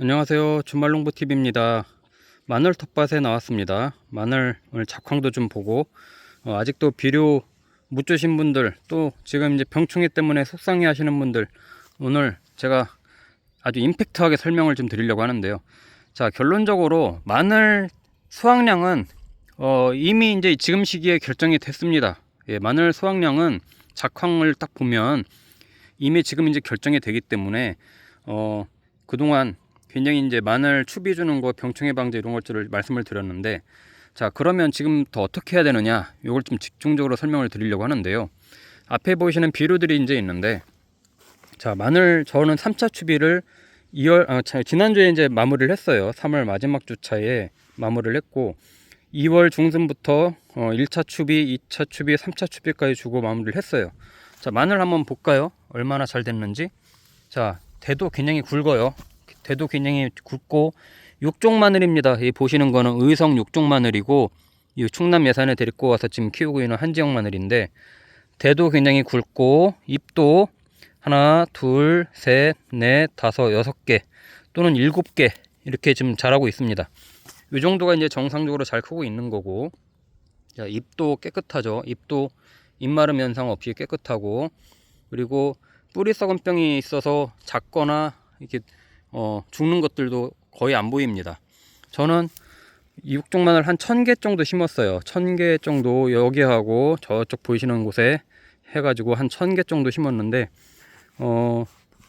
안녕하세요. 주말농부TV입니다. 마늘 텃밭에 나왔습니다. 마늘 오늘 작황도 좀 보고 어, 아직도 비료 못 주신 분들 또 지금 이제 병충해 때문에 속상해 하시는 분들 오늘 제가 아주 임팩트하게 설명을 좀 드리려고 하는데요. 자 결론적으로 마늘 수확량은 어, 이미 이제 지금 시기에 결정이 됐습니다. 예, 마늘 수확량은 작황을 딱 보면 이미 지금 이제 결정이 되기 때문에 어, 그동안 굉장히 이제 마늘 추비 주는 거 병충해 방제 이런 것들을 말씀을 드렸는데 자 그러면 지금 더 어떻게 해야 되느냐 이걸 좀 집중적으로 설명을 드리려고 하는데요. 앞에 보이시는 비료들이 이제 있는데 자 마늘 저는 3차 추비를 2월 아, 자, 지난주에 이제 마무리를 했어요. 3월 마지막 주차에 마무리를 했고 2월 중순부터 어, 1차 추비 2차 추비 3차 추비까지 주고 마무리를 했어요. 자 마늘 한번 볼까요? 얼마나 잘 됐는지? 자 대도 굉장히 굵어요 대도 굉장히 굵고 육종 마늘입니다. 이 보시는 거는 의성 육종 마늘이고 이 충남 예산에 데리고 와서 지금 키우고 있는 한지영 마늘인데 대도 굉장히 굵고 잎도 하나, 둘, 셋, 넷, 다섯, 여섯 개 또는 일곱 개 이렇게 지금 자라고 있습니다. 이 정도가 이제 정상적으로 잘 크고 있는 거고 자, 잎도 깨끗하죠. 잎도 잎마름 현상 없이 깨끗하고 그리고 뿌리 썩은 병이 있어서 작거나 이렇게 어, 죽는 것들도 거의 안 보입니다. 저는 이 육종 마늘 한천 개 정도 심었어요. 천 개 정도 여기하고 저쪽 보이시는 곳에 해가지고 한 천 개 정도 심었는데 어,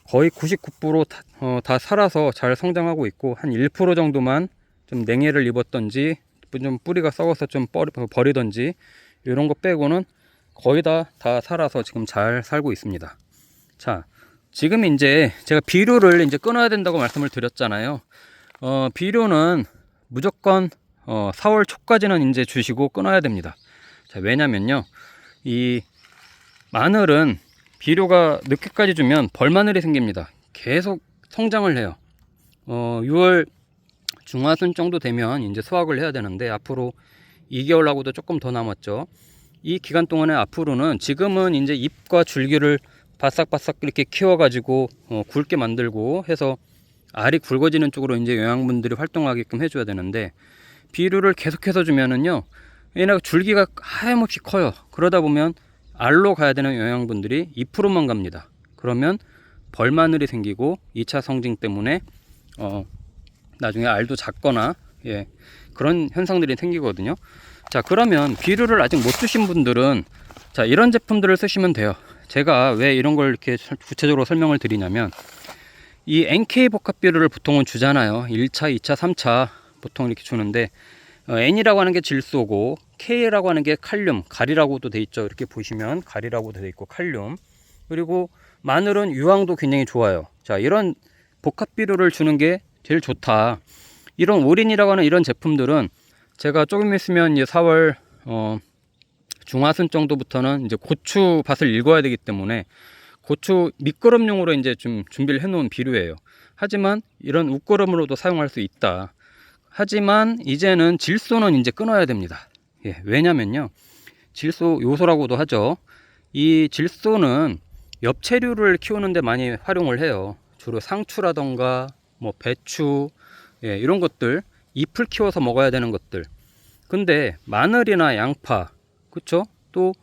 거의 99% 다, 어, 다 살아서 잘 성장하고 있고 한 1% 정도만 좀 냉해를 입었던지 좀 뿌리가 썩어서 좀 버리, 버리던지 이런 거 빼고는 거의 다 다 살아서 지금 잘 살고 있습니다. 자, 지금 이제 제가 비료를 이제 끊어야 된다고 말씀을 드렸잖아요. 어, 비료는 무조건 어, 4월 초까지는 이제 주시고 끊어야 됩니다. 자, 왜냐면요. 이 마늘은 비료가 늦게까지 주면 벌마늘이 생깁니다. 계속 성장을 해요. 어, 6월 중하순 정도 되면 이제 수확을 해야 되는데 앞으로 2개월하고도 조금 더 남았죠. 이 기간 동안에 앞으로는 지금은 이제 잎과 줄기를 바싹바싹 이렇게 키워가지고 어, 굵게 만들고 해서 알이 굵어지는 쪽으로 이제 영양분들이 활동하게끔 해줘야 되는데 비료를 계속해서 주면은요 얘네가 줄기가 하염없이 커요. 그러다 보면 알로 가야 되는 영양분들이 2%만 갑니다. 그러면 벌마늘이 생기고 2차 성징 때문에 어 나중에 알도 작거나 예 그런 현상들이 생기거든요. 자 그러면 비료를 아직 못 주신 분들은 자 이런 제품들을 쓰시면 돼요 제가 왜 이런 걸 이렇게 구체적으로 설명을 드리냐면 이 NK 복합비료를 보통은 주잖아요. 1차, 2차, 3차 보통 이렇게 주는데 어, N이라고 하는 게 질소고 K라고 하는 게 칼륨, 가리라고도 돼 있죠. 이렇게 보시면 가리라고도 돼 있고 칼륨. 그리고 마늘은 유황도 굉장히 좋아요. 자, 이런 복합 비료를 주는 게 제일 좋다. 이런 올인이라고 하는 이런 제품들은 제가 조금 있으면 이제 4월 어 중하순 정도부터는 이제 고추 밭을 읽어야 되기 때문에 고추 밑거름용으로 이제 좀 준비를 해 놓은 비료예요. 하지만 이런 웃거름으로도 사용할 수 있다. 하지만 이제는 질소는 이제 끊어야 됩니다. 예, 왜냐면요. 질소 요소라고도 하죠. 이 질소는 엽채류를 키우는데 많이 활용을 해요. 주로 상추라던가 뭐 배추 예, 이런 것들 잎을 키워서 먹어야 되는 것들. 근데 마늘이나 양파 그쵸? 또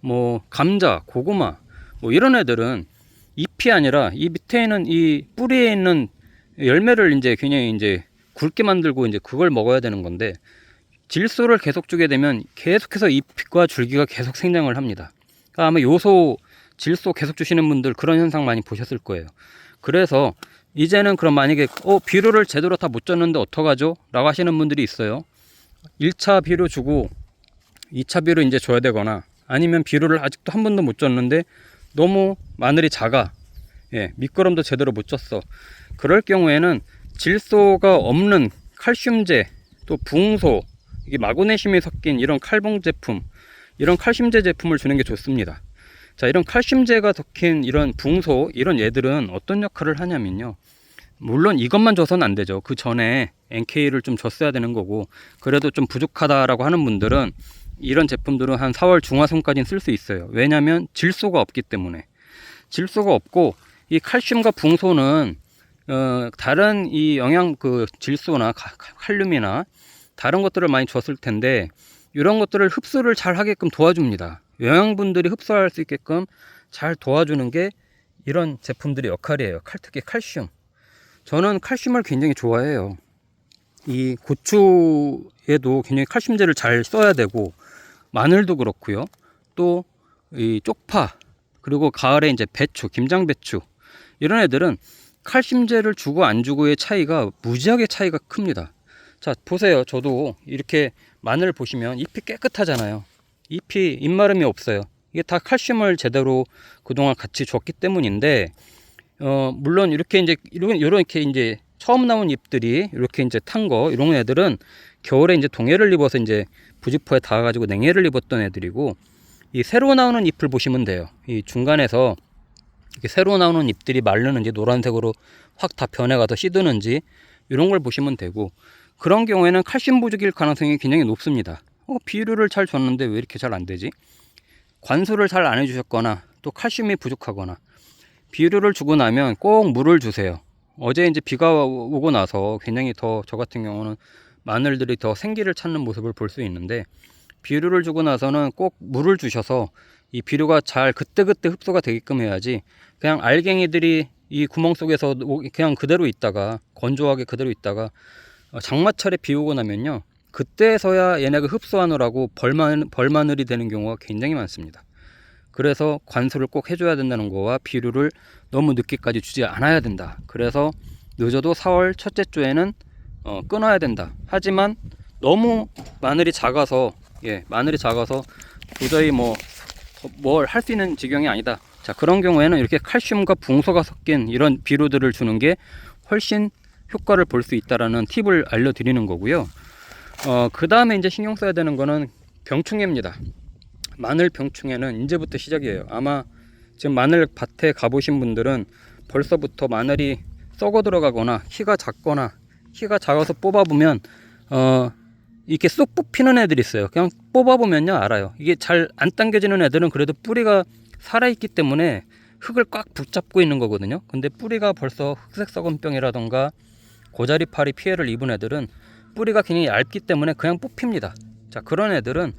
뭐 감자, 고구마 뭐 이런 애들은 잎이 아니라 이 밑에 있는 이 뿌리에 있는 열매를 이제 굉장히 이제 굵게 만들고 이제 그걸 먹어야 되는 건데 질소를 계속 주게 되면 계속해서 잎과 줄기가 계속 생장을 합니다. 그러니까 아마 요소 질소 계속 주시는 분들 그런 현상 많이 보셨을 거예요. 그래서 이제는 그럼 만약에 어 비료를 제대로 다 못 줬는데 어떡하죠? 라고 하시는 분들이 있어요. 1차 비료 주고 2차 비료 이제 줘야 되거나 아니면 비료를 아직도 한 번도 못 줬는데 너무 마늘이 작아. 예, 밑거름도 제대로 못 줬어. 그럴 경우에는 질소가 없는 칼슘제, 또 붕소, 이게 마그네슘이 섞인 이런 칼봉 제품, 이런 칼슘제 제품을 주는 게 좋습니다. 자, 이런 칼슘제가 섞인 이런 붕소, 이런 얘들은 어떤 역할을 하냐면요. 물론 이것만 줘서는 안 되죠. 그 전에 NK를 좀 줬어야 되는 거고, 그래도 좀 부족하다라고 하는 분들은 이런 제품들은 한 4월 중하순까지는 쓸 수 있어요. 왜냐하면 질소가 없기 때문에. 질소가 없고 이 칼슘과 붕소는 어, 다른 이 영양 그 질소나 칼륨이나 다른 것들을 많이 줬을 텐데 이런 것들을 흡수를 잘 하게끔 도와줍니다. 영양분들이 흡수할 수 있게끔 잘 도와주는 게 이런 제품들의 역할이에요. 칼, 특히 칼슘. 저는 칼슘을 굉장히 좋아해요. 이 고추에도 굉장히 칼슘제를 잘 써야 되고 마늘도 그렇고요. 또 이 쪽파 그리고 가을에 이제 배추, 김장 배추 이런 애들은 칼슘제를 주고 안 주고의 차이가 무지하게 차이가 큽니다. 자 보세요. 저도 이렇게 마늘 보시면 잎이 깨끗하잖아요. 잎이 잎마름이 없어요. 이게 다 칼슘을 제대로 그동안 같이 줬기 때문인데 어 물론 이렇게 이제 이런 이렇게 이제 처음 나온 잎들이 이렇게 이제 탄 거 이런 애들은 겨울에 이제 동해를 입어서 이제 부지포에 닿아가지고 냉해를 입었던 애들이고 이 새로 나오는 잎을 보시면 돼요. 이 중간에서 이렇게 새로 나오는 잎들이 마르는지 노란색으로 확 다 변해가서 시드는지 이런 걸 보시면 되고 그런 경우에는 칼슘 부족일 가능성이 굉장히 높습니다. 어, 비료를 잘 줬는데 왜 이렇게 잘 안 되지? 관수를 잘 안 해주셨거나 또 칼슘이 부족하거나 비료를 주고 나면 꼭 물을 주세요. 어제 이제 비가 오고 나서 굉장히 더 저 같은 경우는 마늘들이 더 생기를 찾는 모습을 볼 수 있는데 비료를 주고 나서는 꼭 물을 주셔서 이 비료가 잘 그때그때 흡수가 되게끔 해야지 그냥 알갱이들이 이 구멍 속에서 그냥 그대로 있다가 건조하게 그대로 있다가 어, 장마철에 비 오고 나면요. 그때서야 얘네가 흡수하느라고 벌만, 벌마늘이 되는 경우가 굉장히 많습니다. 그래서 관수를 꼭 해줘야 된다는 거와 비료를 너무 늦게까지 주지 않아야 된다. 그래서 늦어도 4월 첫째 주에는 어, 끊어야 된다. 하지만 너무 마늘이 작아서 예 마늘이 작아서 도저히 뭐 뭘 할 수 있는 지경이 아니다. 자 그런 경우에는 이렇게 칼슘과 붕소가 섞인 이런 비료들을 주는 게 훨씬 효과를 볼 수 있다라는 팁을 알려드리는 거고요. 어, 그 다음에 이제 신경 써야 되는 거는 병충해입니다. 마늘 병충해는 이제부터 시작이에요. 아마 지금 마늘 밭에 가보신 분들은 벌써부터 마늘이 썩어 들어가거나 키가 작거나 키가 작아서 뽑아보면 어 이렇게 쏙 뽑히는 애들이 있어요. 그냥 뽑아보면요 알아요. 이게 잘 안 당겨지는 애들은 그래도 뿌리가 살아있기 때문에 흙을 꽉 붙잡고 있는 거거든요. 근데 뿌리가 벌써 흑색 썩은병이라던가 고자리파리 피해를 입은 애들은 뿌리가 굉장히 얇기 때문에 그냥 뽑힙니다. 자 그런 애들은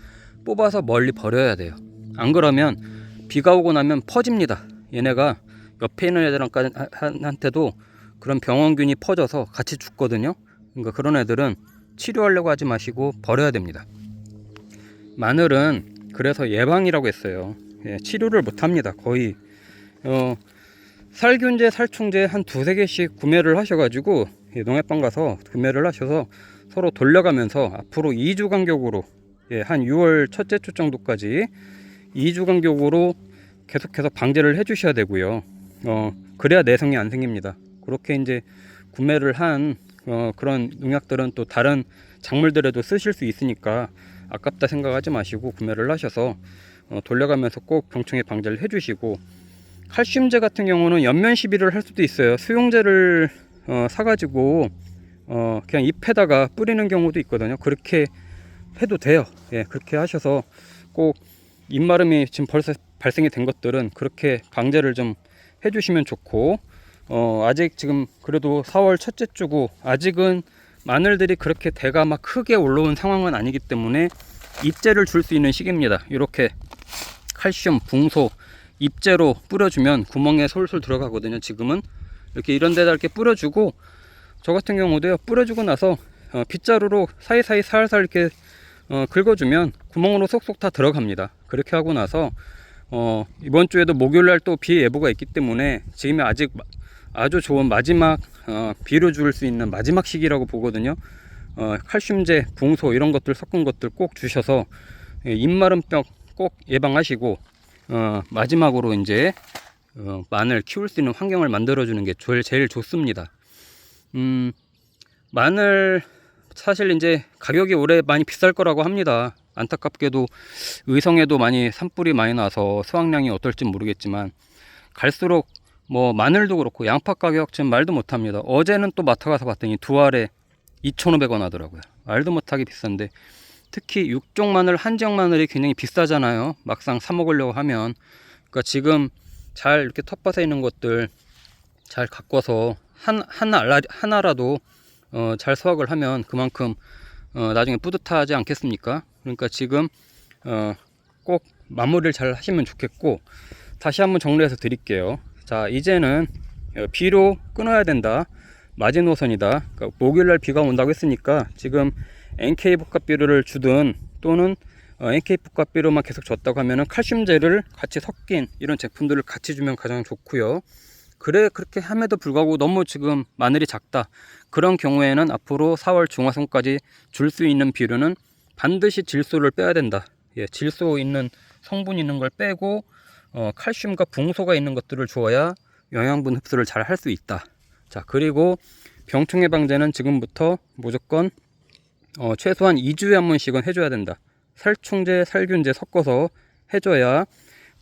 뽑아서 멀리 버려야 돼요. 안 그러면 비가 오고 나면 퍼집니다. 얘네가 옆에 있는 애들한테도 그런 병원균이 퍼져서 같이 죽거든요. 그러니까 그런 애들은 치료하려고 하지 마시고 버려야 됩니다. 마늘은 그래서 예방이라고 했어요. 예, 치료를 못 합니다. 거의 어, 살균제, 살충제 한 두세 개씩 구매를 하셔가지고 예, 농협방 가서 구매를 하셔서 서로 돌려가면서 앞으로 2주 간격으로 예, 한 6월 첫째 주 정도까지 2주 간격으로 계속해서 방제를 해주셔야 되고요. 어, 그래야 내성이 안 생깁니다. 그렇게 이제 구매를 한 어, 그런 농약들은 또 다른 작물들에도 쓰실 수 있으니까 아깝다 생각하지 마시고 구매를 하셔서 어, 돌려가면서 꼭 병충해 방제를 해주시고 칼슘제 같은 경우는 연면 시비를 할 수도 있어요. 수용제를 어, 사가지고 어, 그냥 잎에다가 뿌리는 경우도 있거든요. 그렇게 해도 돼요. 예, 그렇게 하셔서 꼭 잎마름이 지금 벌써 발생이 된 것들은 그렇게 방제를 좀 해주시면 좋고 어, 아직 지금 그래도 4월 첫째 주고 아직은 마늘들이 그렇게 대가 막 크게 올라온 상황은 아니기 때문에 잎제를 줄 수 있는 시기입니다. 이렇게 칼슘, 붕소, 잎제로 뿌려주면 구멍에 솔솔 들어가거든요. 지금은 이렇게 이런 데다 이렇게 뿌려주고 저 같은 경우도요. 뿌려주고 나서 어, 빗자루로 사이사이 살살 이렇게 어, 긁어주면 구멍으로 속속 다 들어갑니다. 그렇게 하고 나서 어, 이번 주에도 목요일 날 또 비 예보가 있기 때문에 지금이 아직 마- 아주 좋은 마지막 어, 비료 줄 수 있는 마지막 시기라고 보거든요. 어, 칼슘제, 붕소 이런 것들 섞은 것들 꼭 주셔서 예, 입마름병 꼭 예방하시고 어, 마지막으로 이제 어, 마늘 키울 수 있는 환경을 만들어 주는 게 제일, 제일 좋습니다. 음, 마늘 사실 이제 가격이 올해 많이 비쌀 거라고 합니다. 안타깝게도 의성에도 많이 산불이 많이 나서 수확량이 어떨지 모르겠지만 갈수록 뭐 마늘도 그렇고 양파 가격 지금 말도 못합니다. 어제는 또 마트 가서 봤더니 두 알에 2,500원 하더라고요. 말도 못하게 비싼데 특히 육종 마늘, 한정 마늘이 굉장히 비싸잖아요. 막상 사 먹으려고 하면 그러니까 지금 잘 이렇게 텃밭에 있는 것들 잘 가꿔서 한 하나 하나라도 어, 잘 수확을 하면 그만큼 어, 나중에 뿌듯하지 않겠습니까? 그러니까 지금 어, 꼭 마무리를 잘 하시면 좋겠고 다시 한번 정리해서 드릴게요. 자 이제는 어, 비로 끊어야 된다. 마지노선이다. 그러니까 목요일날 비가 온다고 했으니까 지금 NK 복합비료를 주든 또는 어, NK 복합비료만 계속 줬다고 하면은 칼슘제를 같이 섞인 이런 제품들을 같이 주면 가장 좋고요. 그래 그렇게 함에도 불구하고 너무 지금 마늘이 작다. 그런 경우에는 앞으로 4월 중하순까지 줄 수 있는 비료는 반드시 질소를 빼야 된다. 예, 질소 있는 성분 있는 걸 빼고 어, 칼슘과 붕소가 있는 것들을 주어야 영양분 흡수를 잘 할 수 있다. 자 그리고 병충해 방제는 지금부터 무조건 어, 최소한 2주에 한 번씩은 해줘야 된다. 살충제, 살균제 섞어서 해줘야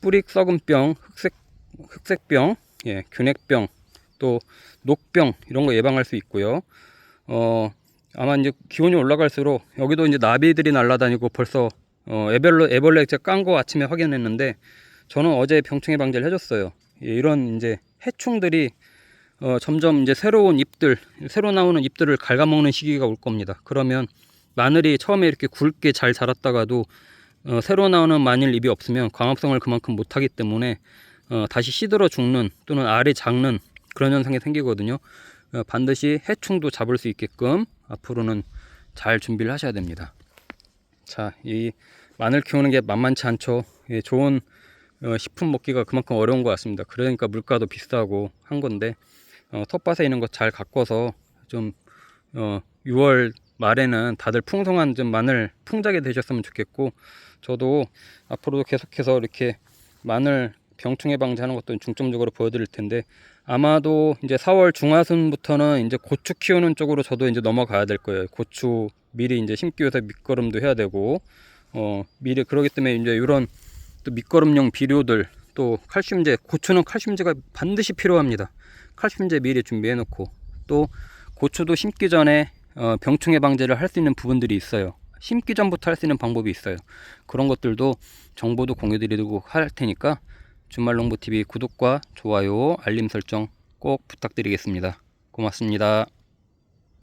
뿌리 썩은 병, 흑색 흑색병, 예, 균핵병, 또 녹병 이런 거 예방할 수 있고요. 어, 아마 이제 기온이 올라갈수록 여기도 이제 나비들이 날아다니고 벌써 어, 애벌레 애벌레 제가 깐 거 아침에 확인했는데 저는 어제 병충해 방제를 해줬어요. 예, 이런 이제 해충들이 어, 점점 이제 새로운 잎들, 새로 나오는 잎들을 갉아먹는 시기가 올 겁니다. 그러면 마늘이 처음에 이렇게 굵게 잘 자랐다가도 어, 새로 나오는 마늘 잎이 없으면 광합성을 그만큼 못하기 때문에 어, 다시 시들어 죽는 또는 알이 작는 그런 현상이 생기거든요. 어, 반드시 해충도 잡을 수 있게끔 앞으로는 잘 준비를 하셔야 됩니다. 자, 이 마늘 키우는 게 만만치 않죠. 예, 좋은 어, 식품 먹기가 그만큼 어려운 것 같습니다. 그러니까 물가도 비싸고 한 건데 어, 텃밭에 있는 것 잘 가꿔서 좀 어, 6월 말에는 다들 풍성한 좀 마늘 풍작이 되셨으면 좋겠고 저도 앞으로도 계속해서 이렇게 마늘 병충해 방지하는 것도 중점적으로 보여드릴 텐데 아마도 이제 4월 중하순부터는 이제 고추 키우는 쪽으로 저도 이제 넘어가야 될 거예요. 고추 미리 이제 심기 위해서 밑거름도 해야 되고 어 미리 그러기 때문에 이제 이런 또 밑거름용 비료들 또 칼슘제 고추는 칼슘제가 반드시 필요합니다. 칼슘제 미리 준비해 놓고 또 고추도 심기 전에 어, 병충해 방제를 할 수 있는 부분들이 있어요. 심기 전부터 할 수 있는 방법이 있어요. 그런 것들도 정보도 공유 드리고 할 테니까 주말농부TV 구독과 좋아요, 알림 설정 꼭 부탁드리겠습니다. 고맙습니다.